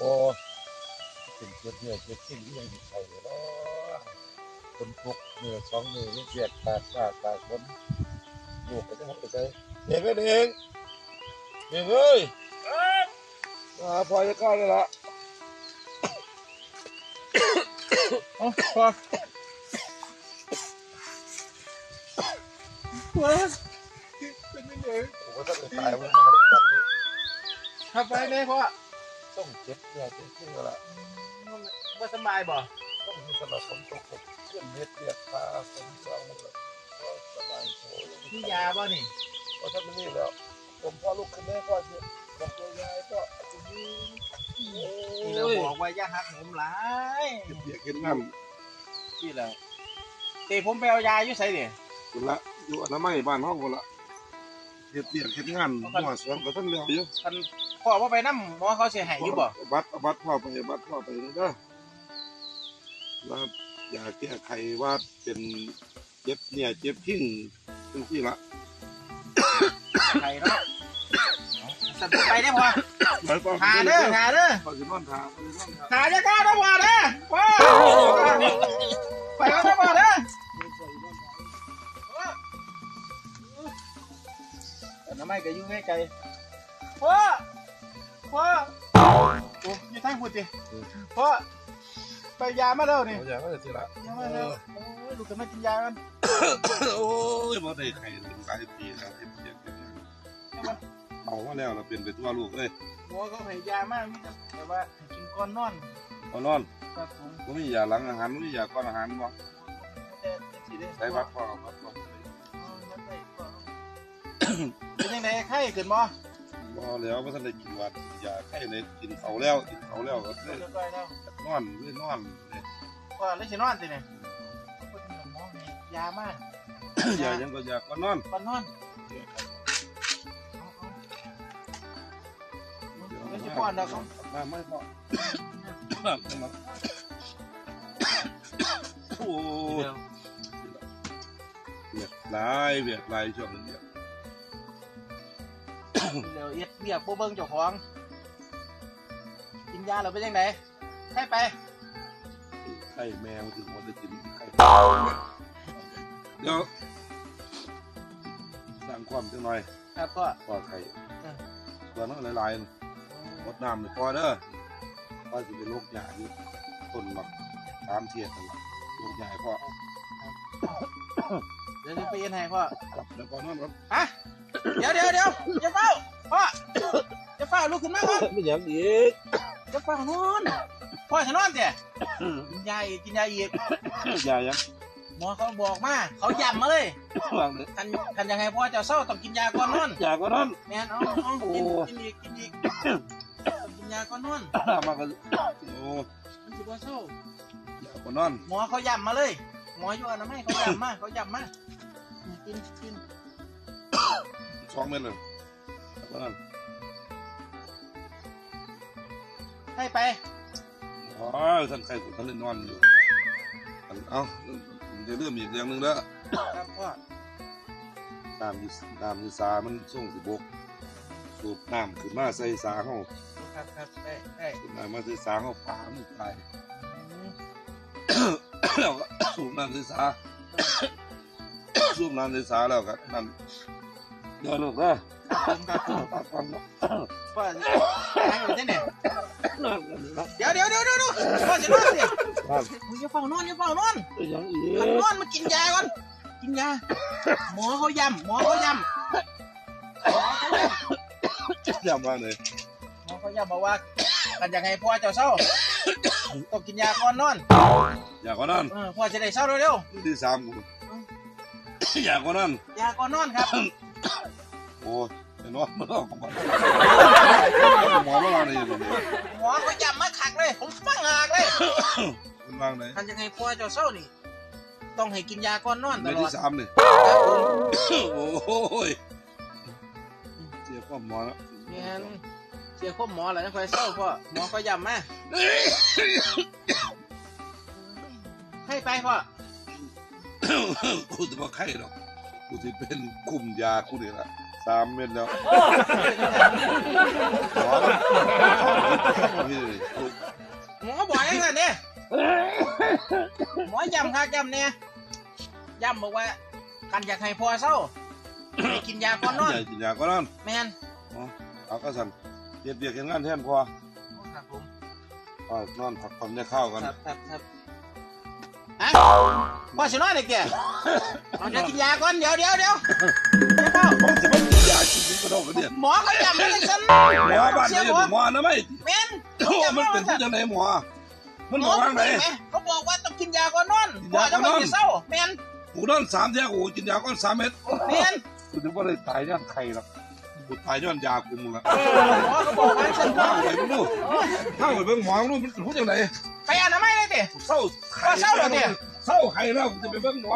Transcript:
โอ้เป็นเจ็บเนี่ยเจ็บที่ยังมีใครเลยเนาะคนทุกเนื้อสองมือยังเสียดตาดตาดตาดคนลูกก็จะทำไปใส่เด็กก็เด็กเด็กเอ้ยมาหาพลอยจะก้อนเลยละโอ้พอว้าเป็นยังไงผมก็ต้องไปตายมันไม่ได้ตัดเลยขับไปได้พ่อต้องเจ็บเนี่ยเจ็บที่ละว่าสบายบ่ต้องมีสนับสนุนตกเพื่อนเม็ดเดียดตาสมสองมือก็สบายโอ้ยมียาบ่นี่พอท่านไม่นี่แล้ว ผมพ่อลูกคุณแม่พ่อเยอะบอกตัวยายก็คุณนี่นี่เราบอกว่าอย่าหักผมหลายเบียดกันงานนี่แหละเตะผมไปเอายาอยู่ไสนี่คุณละอยู่อนามัยบ้านห้องคุณละเฮ็ดเบียดเฮ็ดงานหัวสวนก็ท่านเลี้ยวอยู่คัน พ่อว่าไปน้ำหมอเขาเสียหายอยู่บ่บัตรบัตรพ่อไปบัตรพ่อไปเลยเด้อแล้วอย่าแก้ไขว่าเป็นเจ็บเนี่ยเจ็บทิ้งจังซี่ละไข่เนาะสัตว์ไปได้พ่อไปพ่อหาเด้อหาเด้อพ่อสินอนทาพ่อสินอนทาหาจะกล้าได้พ่อเด้อพ่อไปแล้วได้พ่อเด้อแต่น้ำไม่ก็อยู่ใกล้ๆพ่อ พ่อโอ้ยทางพูดดิพ่อไปยามาแล้วนี่เอาอย่างนั้นสิละยามาแล้วโอ้ยลูกจะไม่กินยากันโอ้ยบ่ได้ไข่ถึงหลายปีแล้วเฮ็ดเบียดกันเอามาแล้วเราเป็นไปทั่วลูกเลยหมอเขาให้ยามากมิแต่ว่าให้กินก่อนนอนพอนอนครับผมบ่มียาหลังอาหารบ่มียาก่อนอาหารบ่แต่สิได้ใส่บัตรพ่อเอาบัตรพ่อเป็นยังไงไข้ขึ้นบ่ บ่แล้วบ่ทันได้กินวัดยาไข้เลยกินเขาแล้วกินเขาแล้วก็เลยเรียบร้อยแล้วนอนเลยนอนเลยก็เลยสินอนติเนี่ยคนหมอให้ยามากยายังก็ยาก่อนนอนก่อนนอนไม่ใช่ป้อนดอกมาไม่พอโอ้ยเบียดหลายเบียดหลายช่วงนี้ เดี๋ยวเอ็ดเบียกโบเบิ้งเจ้าของ กินยาเราเป็นยังไงให้ไปไข่แมวถึงวันจะกินไข่เดี๋ยวสร้างความจังหน่อยครับก็ปอไข่ตัวนั้นหลายๆมดน้ำนี่พอเด้อพอสิเป็นโรคหยาอยู่ต้นหมักตามเทียดนั่นล่ะโรคหยาพ่อเดี๋ยวจะไปเอ็นให้พ่อครับแล้วก็นอนครับฮะ เดี๋ยวเดี๋ยวเดี๋ยวอย่าเฝ้าพ่อจะเฝ้าลุกขึ้นมาก่อนไม่ยังอีกจะเฝ้านอนพ่อจะนอนเจ้กินยาอีกกินยาอีกยายังหมอเขาบอกมาเขาย้ำมาเลยวางเลยคันคันยังไงพ่อจะเศร้าต้องกินยาก่อนนอนยาก็นอนแม่นเอาเอากินโอ้กินอีกกินอีกต้องกินยาก่อนนอนมาก็โอ้มันสิบ่เศร้ายาก็นอนหมอเขาย้ำมาเลยหมออยู่อนามัยเขาย้ำมาเขาย้ำมากินกิน สองเม็ดเลยก็นอนให้ไปอ๋อท่านไข่ผมท่านเล่นนอนอยู่เอาเดี๋ยวเริ่มอีกอย่างหนึ่งแล้วครับพ่อน้ำที่น้ำที่สามันส่งสิบกสูบน้ำขึ้นมาใส่สาเขาครับครับได้ได้ขึ้นมามาใส่สาเขาปลามันตายอืมแล้วก็สูบน้ำใส่สาสูบน้ำใส่สาแล้วก็นั่น เดี๋ยวลูกนะผมครับผมตัดฟันเนาะพ่อให้อยู่ที่ไหนนั่นกันนะเดี๋ยวเดี๋ยวเดี๋ยวเดี๋ยวพ่อจะนอนสินั่นมึงอย่าเฝ้านอนอย่าเฝ้านอนนอย่างอีมันกนอนมากินยาก่อน กินยา หมอเขาย้ำหมอเขาย้ำหมอเขาย้ำจำว่าเลยหมอเขาย้ำบอกว่ากันยังไงพ่อเจ้าเศร้าต้องกินยาก่อนนอนยากก็นั่นออพ่อจะได้เศร้าเร็วๆที่สามกูยากก็นั่นยาก่อนนอนครับ ไอ้น้องมันออกมาหมอมาว่าอะไรอยู่เนี่ยหมอเขาย้ำมาขักเลย ผมฟังหากเลยมันวางไหนกันยังไงพ่อเจ้าเศร้านี่ ต้องให้กินยาก่อนนอนตในลอที่ดสามเนี่ยครับผมโอ้ยเสียความหมอแล้วนี่ฮะเสียคมหมอแล้วจะคอยเศร้าพ่อหมอเขาย้ำมาให้ไปพ่อกูจะมาไข้หรอกกูจะเป็นคุมยากูนี่แหละ สามเม็ดแล้วหมอพี่หมอบอกยังไงเนี่ยหมอย้ำค่ะย้ำเนี่ยย้ำบอกว่ากันอยากให้พอเศร้าให้กินยาก่อนนอนใหญ่กินยาก็นั่นแมนเอาก็สั่นเรียบเรียกเห็นงานแทนพอครับผมอ่านอนพักผ่อนได้ข้าวกันครับครับครับฮะพ่อสินอนเด็กแกเอาจะกินยาก่อนเดี๋ยวเดี๋ยวเดี๋ยวเดี๋ยวเป ล่าผมจะไม่กินยากินนี้ก็ต้องกันเนี่ยหมอเขาย้ำให้ฉันหมอบ้านไหนหมอนะไม่แมนโอ้มันเป็นที่จังไหนหมอมันบอกว่าไงเขาบอกว่าต้องกินยาก่อนนอนกินพ่อยาก่จะอนนไม่อนกินเศร้าแมนกูนอนสามเที่ยกูกินยาก้อนสามเม็ดแมนกูถึงว่าได้ตายย้อนไข่หรอกกูตายย้อนยาคุมละหมอเขาบอกว่าฉันข้าวไปมึงดูข้าวไปเบิ่งหมอมึงดูมันพูดจังไหนไปอนามัยเลยดิเศร้าไข่เศร้าเหรอเนี่ยเศร้าไข่แล้วจะไปเบิ่งหมอ